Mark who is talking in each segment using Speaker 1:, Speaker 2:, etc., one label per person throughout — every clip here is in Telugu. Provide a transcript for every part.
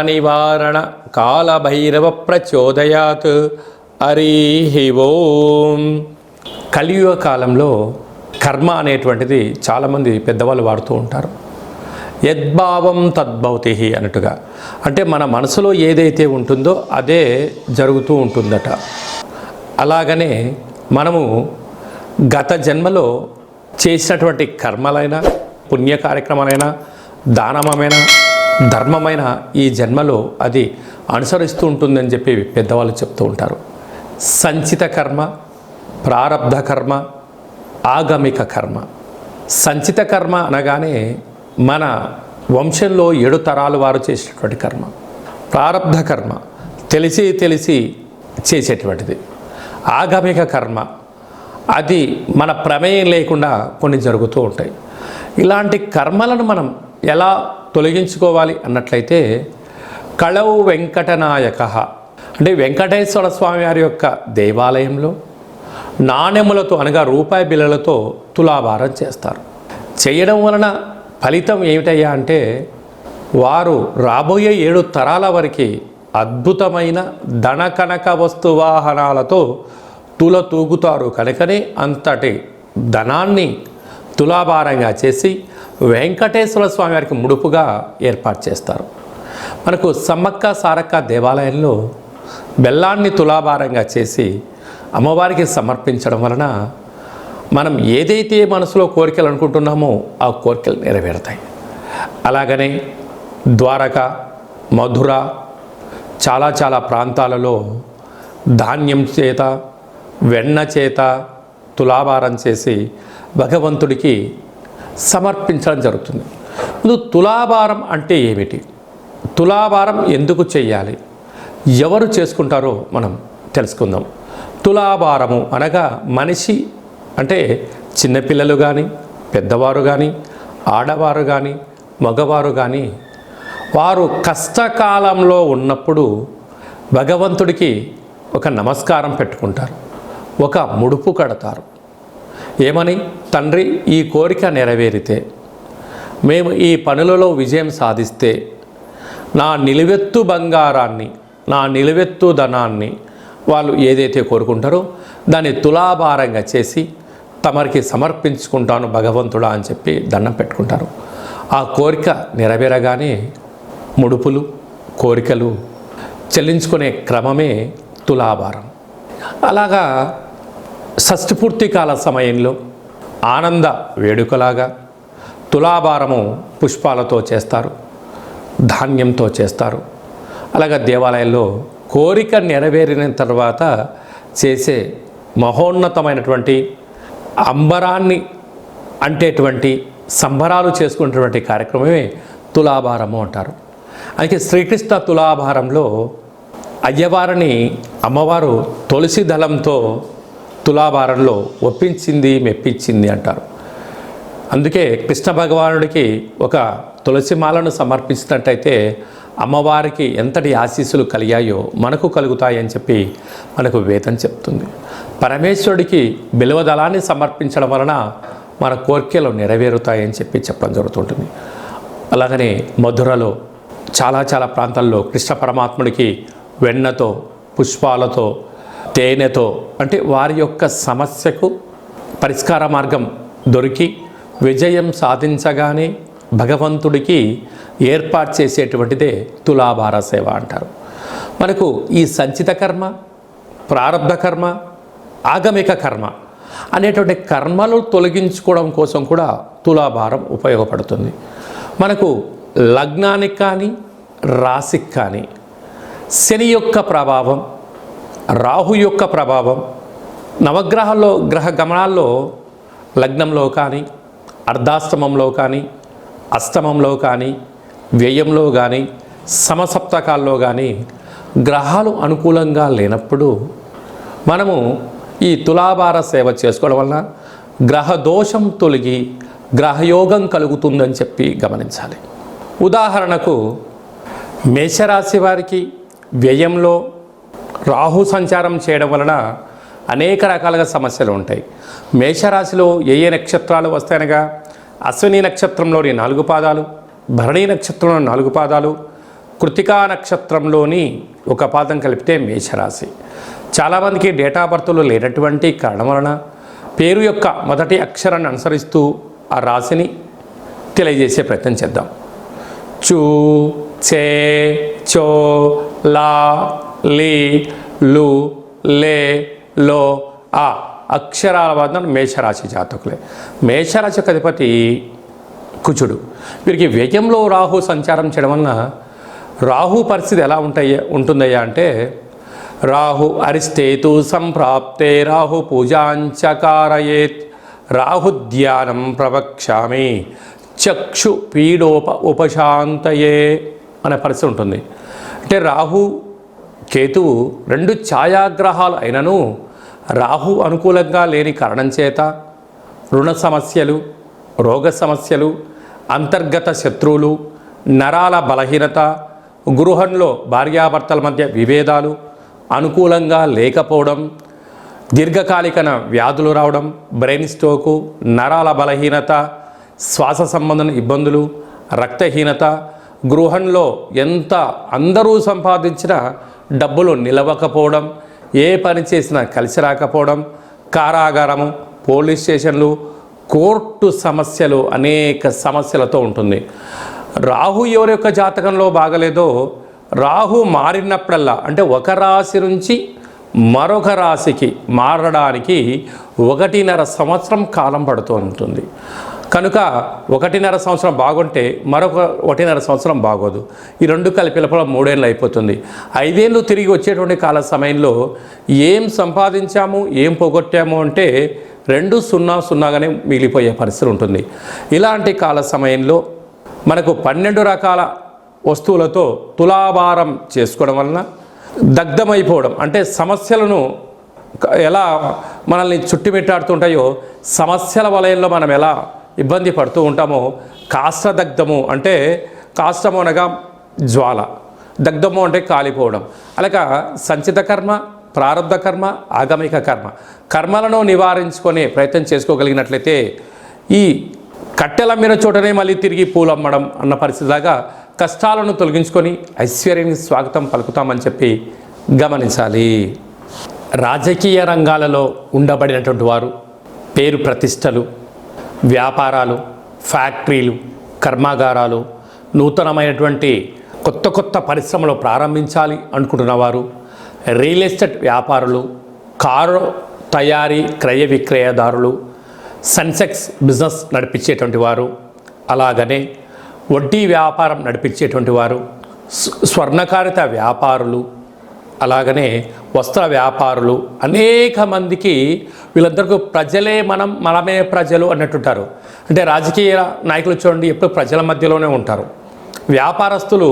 Speaker 1: నివారణ కాలభైరవ ప్రచోదయాత్ హరి ఓం కలియుగ కాలంలో కర్మ అనేటువంటిది చాలామంది పెద్దవాళ్ళు వాడుతూ ఉంటారు. యద్భావం తద్భవతి అన్నట్టుగా. అంటే మన మనసులో ఏదైతే ఉంటుందో అదే జరుగుతూ ఉంటుందట. అలాగనే మనము గత జన్మలో చేసినటువంటి కర్మలైనా పుణ్య కార్యక్రమాలైనా దానమైనా ధర్మమైన ఈ జన్మలో అది అనుసరిస్తూ ఉంటుందని చెప్పి పెద్దవాళ్ళు చెప్తూ ఉంటారు. సంచిత కర్మ ప్రారబ్ధ కర్మ ఆగమిక కర్మ. సంచిత కర్మ అనగానే మన వంశంలో ఏడు తరాలు వారు చేసినటువంటి కర్మ. ప్రారబ్ధ కర్మ తెలిసి తెలిసి చేసేటువంటిది. ఆగమిక కర్మ అది మన ప్రమేయం లేకుండా కొన్ని జరుగుతూ ఉంటాయి. ఇలాంటి కర్మలను మనం ఎలా తొలగించుకోవాలి అన్నట్లయితే కళవు వెంకటనాయక. అంటే వెంకటేశ్వర స్వామి వారి యొక్క దేవాలయంలో నాణెములతో అనగా రూపాయి బిళ్ళలతో తులాభారం చేస్తారు. చేయడం వలన ఫలితం ఏమిటయ్యా అంటే వారు రాబోయే ఏడు తరాల వరకు అద్భుతమైన ధన కనక వస్తు వాహనాలతో తుల తూగుతారు. కనుకనే అంతటి ధనాన్ని తులాభారంగా చేసి వెంకటేశ్వర స్వామి వారికి ముడుపుగా ఏర్పాటు చేస్తారు. మనకు సమ్మక్క సారక్క దేవాలయంలో బెల్లాన్ని తులాభారంగా చేసి అమ్మవారికి సమర్పించడం వలన మనం ఏదైతే మనసులో కోరికలు అనుకుంటున్నామో ఆ కోరికలు నెరవేరుతాయి. అలాగనే ద్వారక మధుర చాలా చాలా ప్రాంతాలలో ధాన్యం చేత వెన్న చేత తులాభారం చేసి భగవంతుడికి సమర్పించడం జరుగుతుంది. ముందు తులాభారం అంటే ఏమిటి? తులాభారం ఎందుకు చేయాలి? ఎవరు చేసుకుంటారో మనం తెలుసుకుందాం. తులాభారము అనగా మనిషి అంటే చిన్నపిల్లలు కానీ పెద్దవారు కానీ ఆడవారు కానీ మగవారు కానీ వారు కష్టకాలంలో ఉన్నప్పుడు భగవంతుడికి ఒక నమస్కారం పెట్టుకుంటారు. ఒక ముడుపు కడతారు. ఏమని? తండ్రి ఈ కోరిక నెరవేరితే. మేము ఈ పనులలో విజయం సాధిస్తే నా నిలువెత్తు బంగారాన్ని నా నిలువెత్తు ధనాన్ని వాళ్ళు ఏదైతే కోరుకుంటారో దాన్ని తులాభారంగా చేసి తమరికి సమర్పించుకుంటాను భగవంతుడా అని చెప్పి దండం పెట్టుకుంటారు. ఆ కోరిక నెరవేరగానే ముడుపులు కోరికలు చెల్లించుకునే క్రమమే తులాభారం. అలాగా షష్ఠపూర్తి కాల సమయంలో ఆనంద వేడుకలాగా తులాభారము పుష్పాలతో చేస్తారు ధాన్యంతో చేస్తారు. అలాగే దేవాలయంలో కోరిక నెరవేరిన తర్వాత చేసే మహోన్నతమైనటువంటి అంబరాన్ని అంటేటువంటి సంబరాలు చేసుకునేటువంటి కార్యక్రమమే తులాభారము అంటారు. అయితే శ్రీకృష్ణ తులాభారంలో అయ్యవారిని అమ్మవారు తులసి దళంతో తులాభారంలో ఒప్పించింది మెప్పించింది అంటారు. అందుకే కృష్ణ భగవానుడికి ఒక తులసి మాలను సమర్పించినట్టయితే అమ్మవారికి ఎంతటి ఆశీస్సులు కలిగాయో మనకు కలుగుతాయని చెప్పి మనకు వేదం చెప్తుంది. పరమేశ్వరుడికి బిలవదళాన్ని సమర్పించడం వలన మన కోరికలు నెరవేరుతాయని చెప్పి చెప్పడం జరుగుతుంటుంది. అలాగనే మధురలో చాలా చాలా ప్రాంతాల్లో కృష్ణ పరమాత్ముడికి వెన్నతో పుష్పాలతో తేనెతో అంటే వారి యొక్క సమస్యకు పరిష్కార మార్గం దొరికి విజయం సాధించగానే భగవంతుడికి ఏర్పాటు చేసేటువంటిదే తులాభార సేవ అంటారు. మనకు ఈ సంచిత కర్మ ప్రారంభ కర్మ ఆగమిక కర్మ అనేటువంటి కర్మలు తొలగించుకోవడం కోసం కూడా తులాభారం ఉపయోగపడుతుంది. మనకు లగ్నానికి కానీ రాశికి కానీ శని యొక్క ప్రభావం రాహు యొక్క ప్రభావం నవగ్రహాల్లో గ్రహ గమనాల్లో లగ్నంలో కానీ అర్ధాష్టమంలో కానీ అష్టమంలో కానీ వ్యయంలో కానీ సమసప్తకాల్లో కానీ గ్రహాలు అనుకూలంగా లేనప్పుడు మనము ఈ తులాభార సేవ చేసుకోవడం వలన గ్రహ దోషం తొలగి గ్రహయోగం కలుగుతుందని చెప్పి గమనించాలి. ఉదాహరణకు మేషరాశి వారికి వ్యయంలో రాహు సంచారం చేయడం వలన అనేక రకాలుగా సమస్యలు ఉంటాయి. మేషరాశిలో ఏ ఏ నక్షత్రాలు వస్తాయనగా? అశ్విని నక్షత్రంలోని నాలుగు పాదాలు భరణి నక్షత్రంలో నాలుగు పాదాలు కృతికా నక్షత్రంలోని ఒక పాదం కలిపితే మేషరాశి. చాలామందికి డేటా బర్త్లు లేనటువంటి కారణం వలన పేరు యొక్క మొదటి అక్షరాన్ని అనుసరిస్తూ ఆ రాశిని తెలియజేసే ప్రయత్నం చేద్దాం. చూ చే చో లా లీ లు లే లో ఆ అక్షరాల వద్ద మేషరాశి జాతకులే. మేషరాశి యొక్క అధిపతి కుచుడు వీరికి వ్యయంలో రాహు సంచారం చేయడం వలన రాహు పరిస్థితి ఎలా ఉంటాయి ఉంటుందయ్యా అంటే రాహు అరిష్టేతు సంప్రాప్తే రాహు పూజాంచకారయేత్ రాహు ధ్యానం ప్రవక్ష్యామి చక్షు పీడోప ఉపశాంతయే అనే పరిస్థితి ఉంటుంది. అంటే రాహు కేతువు రెండు ఛాయాగ్రహాలు అయినను రాహు అనుకూలంగా లేని కారణం చేత రుణ సమస్యలు రోగ సమస్యలు అంతర్గత శత్రువులు నరాల బలహీనత గృహంలో భార్యాభర్తల మధ్య విభేదాలు అనుకూలంగా లేకపోవడం దీర్ఘకాలికన వ్యాధులు రావడం బ్రెయిన్ స్ట్రోకు నరాల బలహీనత శ్వాస సంబంధం ఇబ్బందులు రక్తహీనత గృహంలో ఎంత అందరూ సంపాదించినా డబ్బులు నిలవకపోవడం ఏ పని చేసినా కలిసి రాకపోవడం కారాగారము పోలీస్ స్టేషన్లు కోర్టు సమస్యలు అనేక సమస్యలతో ఉంటుంది. రాహు ఎవరి యొక్క జాతకంలో బాగలేదో రాహు మారినప్పుడల్లా అంటే ఒక రాశి నుంచి మరొక రాశికి మారడానికి ఒకటిన్నర సంవత్సరం కాలం పడుతూ ఉంటుంది. కనుక ఒకటిన్నర సంవత్సరం బాగుంటే మరొక ఒకటిన్నర సంవత్సరం బాగోదు. ఈ రెండు కలిపి లోపల మూడేళ్ళు అయిపోతుంది. ఐదేళ్ళు తిరిగి వచ్చేటువంటి కాల సమయంలో ఏం సంపాదించాము ఏం పోగొట్టాము అంటే రెండు సున్నా సున్నాగానే మిగిలిపోయే పరిస్థితి ఉంటుంది. ఇలాంటి కాల సమయంలో మనకు పన్నెండు రకాల వస్తువులతో తులాభారం చేసుకోవడం వలన దగ్ధమైపోవడం అంటే సమస్యలను ఎలా మనల్ని చుట్టుమిట్టాడుతుంటాయో సమస్యల వలయంలో మనం ఎలా ఇబ్బంది పడుతూ ఉంటామో. కాష్టదగ్ధము అంటే కాష్టము అనగా జ్వాల. దగ్ధము అంటే కాలిపోవడం. అలాగా సంచిత కర్మ ప్రారంభ కర్మ ఆగమిక కర్మ. కర్మలను నివారించుకునే ప్రయత్నం చేసుకోగలిగినట్లయితే ఈ కట్టెల మీద చోటనే మళ్ళీ తిరిగి పూలమ్మడం అన్న పరిస్థితిలాగా కష్టాలను తొలగించుకొని ఐశ్వర్యానికి స్వాగతం పలుకుతామని చెప్పి గమనించాలి. రాజకీయ రంగాలలో ఉండబడినటువంటి వారు పేరు ప్రతిష్టలు వ్యాపారాలు ఫ్యాక్టరీలు కర్మాగారాలు నూతనమైనటువంటి కొత్త కొత్త పరిశ్రమలు ప్రారంభించాలి అనుకుంటున్న వారు రియల్ ఎస్టేట్ వ్యాపారులు కారు తయారీ క్రయ విక్రయదారులు సెన్సెక్స్ బిజినెస్ నడిపించేటువంటి వారు అలాగనే వడ్డీ వ్యాపారం నడిపించేటువంటి వారు స్వర్ణకారిత వ్యాపారులు అలాగనే వస్త్ర వ్యాపారులు అనేక మందికి వీళ్ళందరికీ ప్రజలే మనం మనమే ప్రజలు అన్నట్టుంటారు. అంటే రాజకీయ నాయకులు చూడండి ఎప్పుడు ప్రజల మధ్యలోనే ఉంటారు. వ్యాపారస్తులు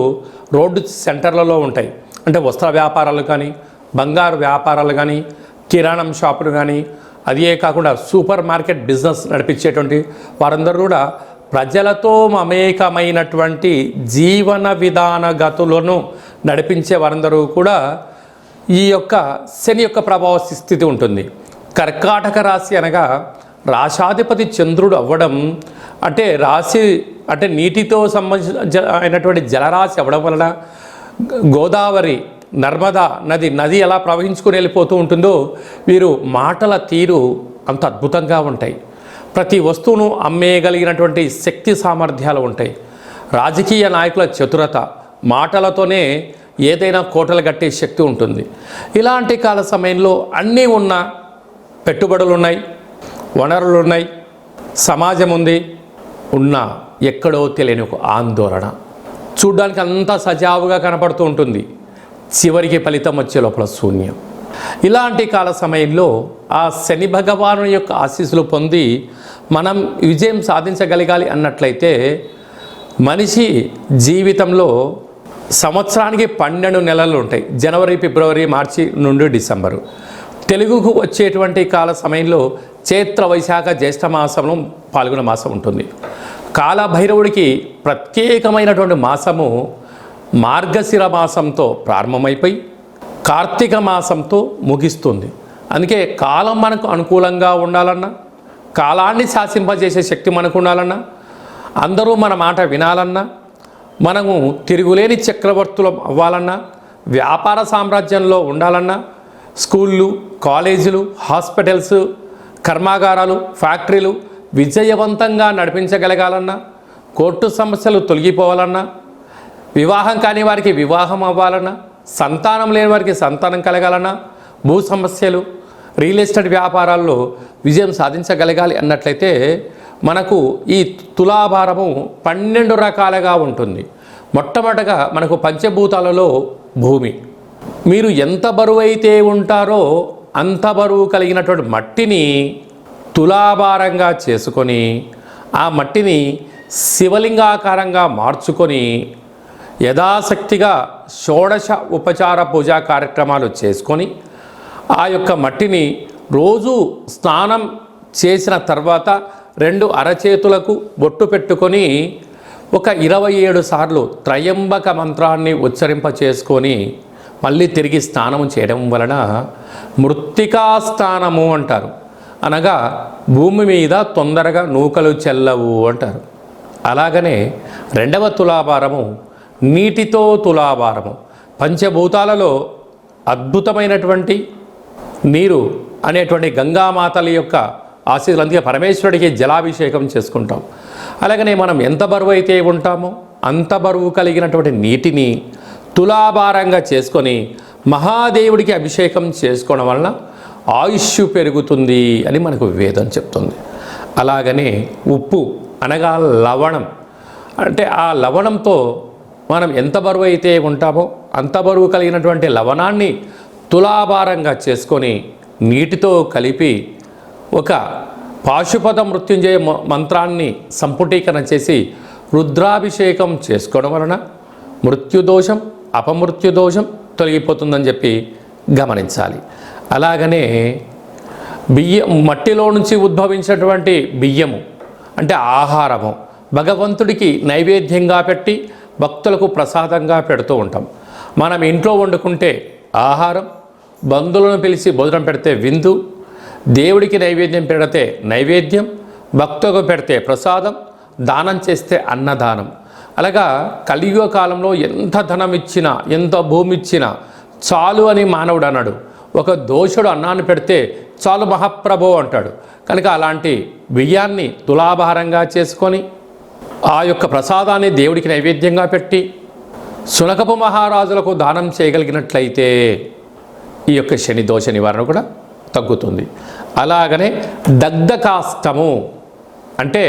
Speaker 1: రోడ్డు సెంటర్లలో ఉంటాయి. అంటే వస్త్ర వ్యాపారాలు కానీ బంగారు వ్యాపారాలు కానీ కిరాణం షాపులు కానీ అదే కాకుండా సూపర్ మార్కెట్ బిజినెస్ నడిపించేటువంటి వారందరూ కూడా ప్రజలతో మమేకమైనటువంటి జీవన విధాన గతులను నడిపించే వారందరూ కూడా ఈ యొక్క శని యొక్క ప్రభావ స్థితి ఉంటుంది. కర్కాటక రాశి అనగా రాశాధిపతి చంద్రుడు అవ్వడం అంటే రాశి అంటే నీటితో సంబంధించిన జ- అయినటువంటి జలరాశి అవ్వడం వలన గోదావరి నర్మదా నది నది ఎలా ప్రవహించుకుని వెళ్ళిపోతూ ఉంటుందో వీరు మాటల తీరు అంత అద్భుతంగా ఉంటాయి. ప్రతి వస్తువును అమ్మేయగలిగినటువంటి శక్తి సామర్థ్యాలు ఉంటాయి. రాజకీయ నాయకుల చతురత మాటలతోనే ఏదైనా కోటలు కట్టే శక్తి ఉంటుంది. ఇలాంటి కాల సమయంలో అన్నీ ఉన్న పెట్టుబడులు ఉన్నాయి వనరులు ఉన్నాయి సమాజం ఉంది ఉన్న ఎక్కడో తెలియని ఒక ఆందోళన. చూడ్డానికి అంతా సజావుగా కనపడుతూ ఉంటుంది. చివరికి ఫలితం వచ్చే లోపల శూన్యం. ఇలాంటి కాల సమయంలో ఆ శని భగవాను యొక్క ఆశీస్సులు పొంది మనం విజయం సాధించగలగాలి అన్నట్లయితే మనిషి జీవితంలో సంవత్సరానికి పన్నెండు నెలలు ఉంటాయి. జనవరి ఫిబ్రవరి మార్చి నుండి డిసెంబరు. తెలుగుకు వచ్చేటువంటి కాల సమయంలో చైత్ర వైశాఖ జ్యేష్ఠ మాసంలో పాల్గొన మాసం ఉంటుంది. కాలభైరవుడికి ప్రత్యేకమైనటువంటి మాసము మార్గశిర మాసంతో ప్రారంభమైపోయి కార్తీక మాసంతో ముగిస్తుంది. అందుకే కాలం మనకు అనుకూలంగా ఉండాలన్నా కాలాన్ని శాసింపజేసే శక్తి మనకు ఉండాలన్నా అందరూ మన మాట వినాలన్నా మనము తిరుగులేని చక్రవర్తులం అవ్వాలన్నా వ్యాపార సామ్రాజ్యంలో ఉండాలన్నా స్కూళ్ళు కాలేజీలు హాస్పిటల్స్ కర్మాగారాలు ఫ్యాక్టరీలు విజయవంతంగా నడిపించగలగాలన్నా కోర్టు సమస్యలు తొలగిపోవాలన్నా వివాహం కాని వారికి వివాహం అవ్వాలన్నా సంతానం లేని వారికి సంతానం కలగాలన్నా భూ సమస్యలు రియల్ ఎస్టేట్ వ్యాపారాల్లో విజయం సాధించగలగాలి అన్నట్లయితే మనకు ఈ తులాభారము పన్నెండు రకాలుగా ఉంటుంది. మొట్టమొదటగా మనకు పంచభూతాలలో భూమి. మీరు ఎంత బరువైతే ఉంటారో అంత బరువు కలిగినటువంటి మట్టిని తులాభారంగా చేసుకొని ఆ మట్టిని శివలింగాకారంగా మార్చుకొని యథాశక్తిగా షోడశ ఉపచార పూజా కార్యక్రమాలు చేసుకొని ఆ యొక్క మట్టిని రోజు స్నానం చేసిన తర్వాత రెండు అరచేతులకు బొట్టు పెట్టుకొని ఒక ఇరవై ఏడు సార్లు త్రయంబక మంత్రాన్ని ఉచ్చరింప చేసుకొని మళ్ళీ తిరిగి స్నానం చేయడం వలన మృత్తికా స్నానము అంటారు. అనగా భూమి మీద తొందరగా నూకలు చెల్లవు అంటారు. అలాగనే రెండవ తులాభారము నీటితో తులాభారము. పంచభూతాలలో అద్భుతమైనటువంటి నీరు అనేటువంటి గంగామాతల యొక్క ఆశీస్సులు అందుకే పరమేశ్వరుడికి జలాభిషేకం చేసుకుంటాం. అలాగనే మనం ఎంత బరువు అయితే ఉంటామో అంత బరువు కలిగినటువంటి నీటిని తులాభారంగా చేసుకొని మహాదేవుడికి అభిషేకం చేసుకోవడం వలన ఆయుష్ పెరుగుతుంది అని మనకు వేదం చెప్తుంది. అలాగనే ఉప్పు అనగా లవణం. అంటే ఆ లవణంతో మనం ఎంత బరువు అయితే ఉంటామో అంత బరువు కలిగినటువంటి లవణాన్ని తులాభారంగా చేసుకొని నీటితో కలిపి ఒక పాశుపద మృత్యుంజయ మ- మంత్రాన్ని సంపుటీకరణ చేసి రుద్రాభిషేకం చేసుకోవడం వలన మృత్యుదోషం అపమృత్యు దోషం తొలగిపోతుందని చెప్పి గమనించాలి. అలాగనే బియ్యం మట్టిలో నుంచి ఉద్భవించినటువంటి బియ్యము అంటే ఆహారము భగవంతుడికి నైవేద్యంగా పెట్టి భక్తులకు ప్రసాదంగా పెడుతూ ఉంటాం. మనం ఇంట్లో వండుకుంటే ఆహారం బంధువులను పిలిచి భోజనం పెడితే విందు దేవుడికి నైవేద్యం పెడితే నైవేద్యం భక్తులకు పెడితే ప్రసాదం దానం చేస్తే అన్నదానం. అలాగా కలియుగ కాలంలో ఎంత ధనం ఇచ్చినా ఎంత భూమి ఇచ్చినా చాలు అని మానవుడు అన్నాడు. ఒక దోషుడు అన్నాన్ని పెడితే చాలు మహాప్రభో అంటాడు. కనుక అలాంటి బియ్యాన్ని తులాభారంగా చేసుకొని ఆ యొక్క ప్రసాదాన్ని దేవుడికి నైవేద్యంగా పెట్టి సునకపు మహారాజులకు దానం చేయగలిగినట్లయితే ఈ యొక్క శని దోష నివారణ కూడా తగ్గుతుంది. అలాగనే దగ్ధ కాష్టము అంటే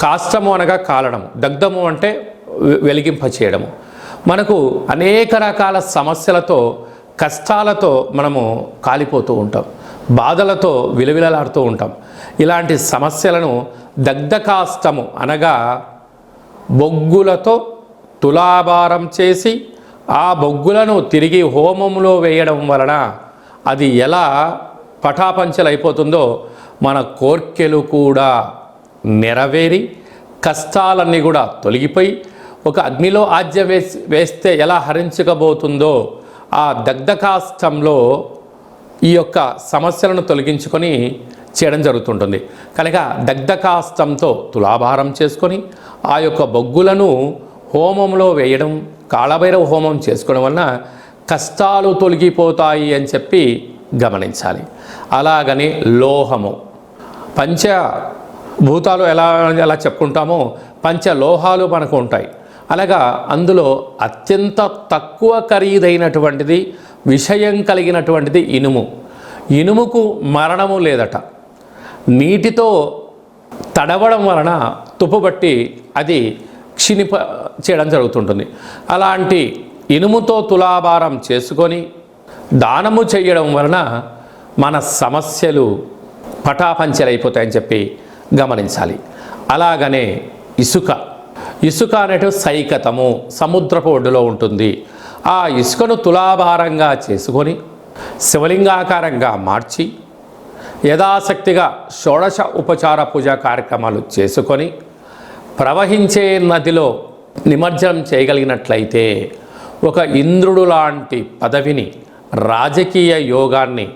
Speaker 1: కాష్టము అనగా కాలడం దగ్ధము అంటే వె- వెలిగింప చేయడము మనకు అనేక రకాల సమస్యలతో కష్టాలతో మనము కాలిపోతూ ఉంటాం. బాధలతో విలవిలలాడుతూ ఉంటాం. ఇలాంటి సమస్యలను దగ్ధకాష్టము అనగా బొగ్గులతో తులాభారం చేసి ఆ బొగ్గులను తిరిగి హోమంలో వేయడం వలన అది ఎలా పటాపంచలైపోతుందో మన కోర్కెలు కూడా నెరవేరి కష్టాలన్నీ కూడా తొలగిపోయి ఒక అగ్నిలో ఆజ్య వేసి వేస్తే ఎలా హరించకబోతుందో ఆ దగ్ధకాష్టంలో ఈ యొక్క సమస్యలను తొలగించుకొని చేయడం జరుగుతుంటుంది. కనుక దగ్ధకాష్టంతో తులాభారం చేసుకొని ఆ యొక్క బొగ్గులను హోమంలో వేయడం కాళభైరవ హోమం చేసుకోవడం వలన కష్టాలు తొలగిపోతాయి అని చెప్పి గమనించాలి. అలాగని లోహము. పంచ భూతాలు ఎలా ఎలా చెప్పుకుంటామో పంచ లోహాలు మనకు ఉంటాయి. అనగా అందులో అత్యంత తక్కువ ఖరీదైనటువంటిది విషయం కలిగినటువంటిది ఇనుము. ఇనుముకు మరణము లేదట. నీటితో తడవడం వలన తుప్పుబట్టి అది క్షీణిప చేయడం జరుగుతుంటుంది. అలాంటి ఇనుముతో తులాభారం చేసుకొని దానము చేయడం వలన మన సమస్యలు పటాపంచలైపోతాయని చెప్పి గమనించాలి. అలాగనే ఇసుక. ఇసుక అనేటు సైకతము సముద్రపు ఒడ్డులో ఉంటుంది. ఆ ఇసుకను తులాభారంగా చేసుకొని శివలింగాకారంగా మార్చి యథాశక్తిగా షోడశ ఉపచార పూజా కార్యక్రమాలు చేసుకొని ప్రవహించే నదిలో నిమజ్జనం చేయగలిగినట్లయితే ఒక ఇంద్రుడు లాంటి పదవిని రాజకీయ యోగాన్ని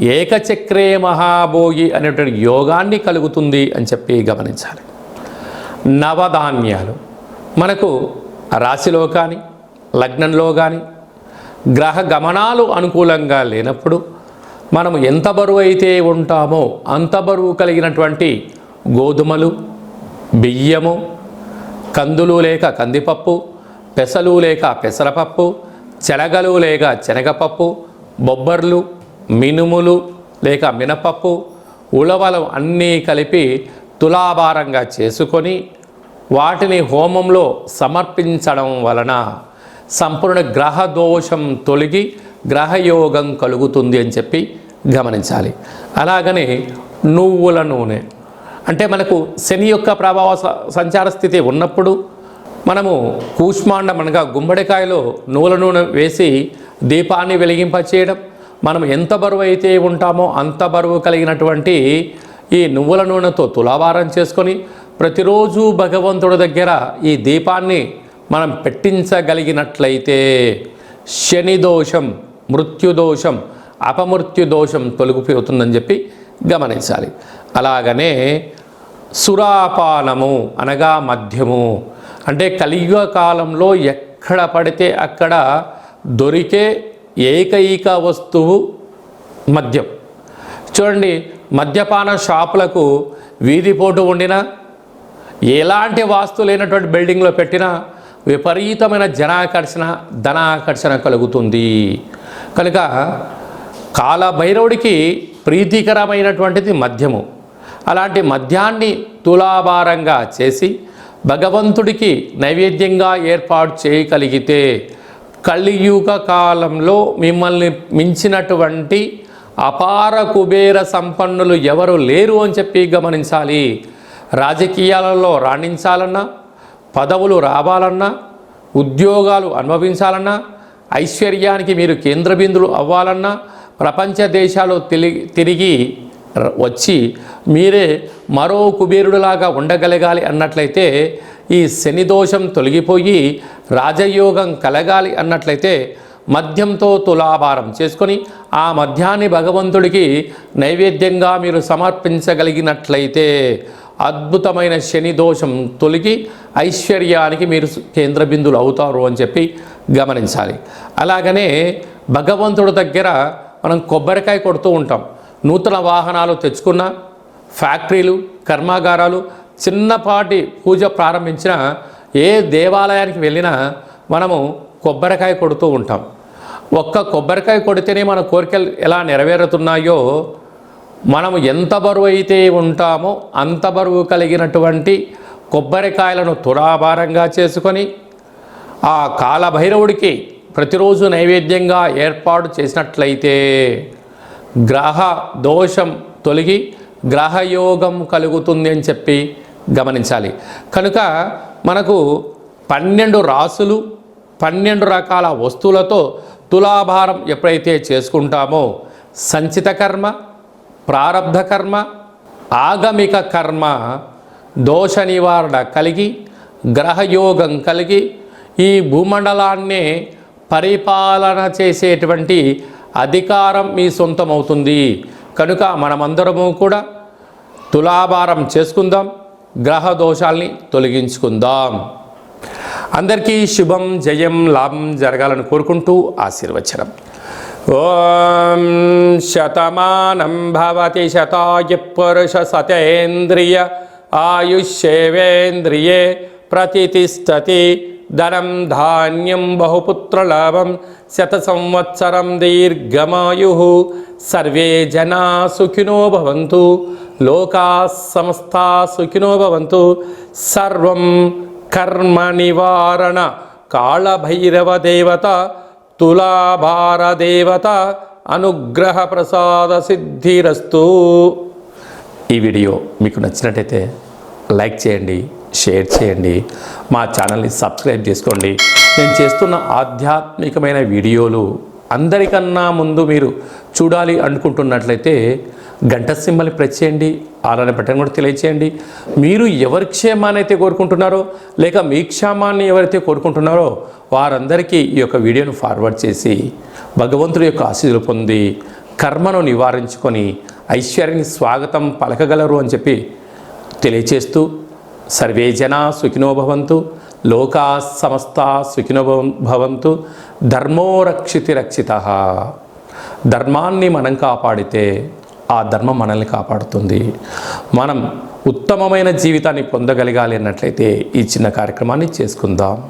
Speaker 1: ఏకచక్రే మహాభోగి అనేటువంటి యోగాన్ని కలుగుతుంది అని చెప్పి గమనించాలి. నవధాన్యాలు. మనకు రాశిలో కానీ లగ్నంలో కానీ గ్రహ గమనాలు అనుకూలంగా లేనప్పుడు మనం ఎంత బరువు అయితే ఉంటామో అంత బరువు కలిగినటువంటి గోధుమలు బియ్యము కందులు లేక కందిపప్పు పెసలు లేక పెసరపప్పు శనగలు లేక శనగపప్పు బొబ్బర్లు మినుములు లేక మినపప్పు ఉలవలు అన్నీ కలిపి తులాభారంగా చేసుకొని వాటిని హోమంలో సమర్పించడం వలన సంపూర్ణ గ్రహ దోషం తొలగి గ్రహయోగం కలుగుతుంది అని చెప్పి గమనించాలి. అలాగనే నువ్వుల నూనె. అంటే మనకు శని యొక్క ప్రభావ సంచార స్థితి ఉన్నప్పుడు మనము కూష్మాండం అనగా గుమ్మడికాయలో నువ్వుల నూనె వేసి దీపాన్ని వెలిగింపచేయడం మనం ఎంత బరువు అయితే ఉంటామో అంత బరువు కలిగినటువంటి ఈ నువ్వుల నూనెతో తులాభారం చేసుకొని ప్రతిరోజు భగవంతుడి దగ్గర ఈ దీపాన్ని మనం పెట్టించగలిగినట్లయితే శని దోషం మృత్యుదోషం అపమృత్యు దోషం తొలగిపోతుందని చెప్పి గమనించాలి. అలాగనే సురాపానము అనగా మద్యము. అంటే కలియుగ కాలంలో ఎక్కడ పడితే అక్కడ దొరికే ఏకైక వస్తువు మద్యం. చూడండి మద్యపాన షాపులకు వీధిపోటు ఉండినా ఎలాంటి వాస్తు లేనటువంటి బిల్డింగ్లో పెట్టినా విపరీతమైన జనాకర్షణ ధనాకర్షణ కలుగుతుంది. కనుక కాలభైరవుడికి ప్రీతికరమైనటువంటిది మద్యము. అలాంటి మద్యాన్ని తులాభారంగా చేసి భగవంతుడికి నైవేద్యంగా ఏర్పాటు చేయగలిగితే కలియుగ కాలంలో మిమ్మల్ని మించినటువంటి అపార కుబేర సంపన్నులు ఎవరు లేరు అని చెప్పి గమనించాలి. రాజకీయాలలో రాణించాలన్నా పదవులు రావాలన్నా ఉద్యోగాలు అనుభవించాలన్నా ఐశ్వర్యానికి మీరు కేంద్రబిందులు అవ్వాలన్నా ప్రపంచ దేశాలు తిరిగి తిరిగి వచ్చి మీరే మరో కుబేరుడిలాగా ఉండగలగాలి అన్నట్లయితే ఈ శని దోషం తొలగిపోయి రాజయోగం కలగాలి అన్నట్లయితే మద్యంతో తులాభారం చేసుకొని ఆ మద్యాన్ని భగవంతుడికి నైవేద్యంగా మీరు సమర్పించగలిగినట్లయితే అద్భుతమైన శని దోషం తొలగి ఐశ్వర్యానికి మీరు కేంద్ర బిందులు అవుతారు అని చెప్పి గమనించాలి. అలాగనే భగవంతుడి దగ్గర మనం కొబ్బరికాయ కొడుతూ ఉంటాం. నూతన వాహనాలు తెచ్చుకున్న ఫ్యాక్టరీలు కర్మాగారాలు చిన్నపాటి పూజ ప్రారంభించిన ఏ దేవాలయానికి వెళ్ళినా మనము కొబ్బరికాయ కొడుతూ ఉంటాం. ఒక్క కొబ్బరికాయ కొడితేనే మన కోరికలు ఎలా నెరవేరుతున్నాయో మనము ఎంత బరువు అయితే ఉంటామో అంత బరువు కలిగినటువంటి కొబ్బరికాయలను తురాభారంగా చేసుకొని ఆ కాలభైరవుడికి ప్రతిరోజు నైవేద్యంగా ఏర్పాటు చేసినట్లయితే గ్రహ దోషం తొలగి గ్రహయోగం కలుగుతుంది అని చెప్పి గమనించాలి. కనుక మనకు పన్నెండు రాసులు పన్నెండు రకాల వస్తువులతో తులాభారం ఎప్పుడైతే చేసుకుంటామో సంచిత కర్మ ప్రారబ్ధ కర్మ ఆగమిక కర్మ దోష నివారణ కలిగి గ్రహయోగం కలిగి ఈ భూమండలాన్నే పరిపాలన చేసేటువంటి అధికారం మీ సొంతమవుతుంది. కనుక మనమందరము కూడా తులాభారం చేసుకుందాం. గ్రహ దోషాల్ని తొలగించుకుందాం. అందరికీ శుభం జయం లాభం జరగాలని కోరుకుంటూ ఆశీర్వచనం. ఓం శతమానం భవతి శతాయ పురుష సతేంద్రియ ఆయుష్యేవేంద్రియే ప్రతిష్టతి ధనం ధాన్యం బహుపుత్రలాభం శత సంవత్సరం దీర్ఘమాయు సర్వే జనా సుఖినో భవంతు లోకా సమస్తా సుఖినో భవంతు సర్వం కర్మ నివారణ కాళభైరవ దేవత తులాభార దేవత అనుగ్రహ ప్రసాద సిద్ధిరస్తు ఈ వీడియో మీకు నచ్చినట్టయితే లైక్ చేయండి షేర్ చేయండి. మా ఛానల్ని సబ్స్క్రైబ్ చేసుకోండి. నేను చేస్తున్న ఆధ్యాత్మికమైన వీడియోలు అందరికన్నా ముందు మీరు చూడాలి అనుకుంటున్నట్లయితే గంట సింబల్ని ప్రెస్ చేయండి. అలానే బటన్ కూడా తెలియచేయండి. మీరు ఎవరి క్షేమాన్ని అయితే కోరుకుంటున్నారో లేక మీ క్షేమాన్ని ఎవరైతే కోరుకుంటున్నారో వారందరికీ ఈ యొక్క వీడియోను ఫార్వర్డ్ చేసి భగవంతుడి యొక్క ఆశీస్సులు పొంది కర్మను నివారించుకొని ఐశ్వర్యానికి స్వాగతం పలకగలరు అని చెప్పి తెలియచేస్తూ సర్వే జనా సుఖినోభవంతు లోకా సమస్త సుఖినో భవంతు ధర్మో రక్షితి రక్షిత. ధర్మాన్ని మనం కాపాడితే ఆ ధర్మం మనల్ని కాపాడుతుంది. మనం ఉత్తమమైన జీవితాన్ని పొందగలగాలి అన్నట్లయితే ఈ చిన్న కార్యక్రమాన్ని చేసుకుందాం.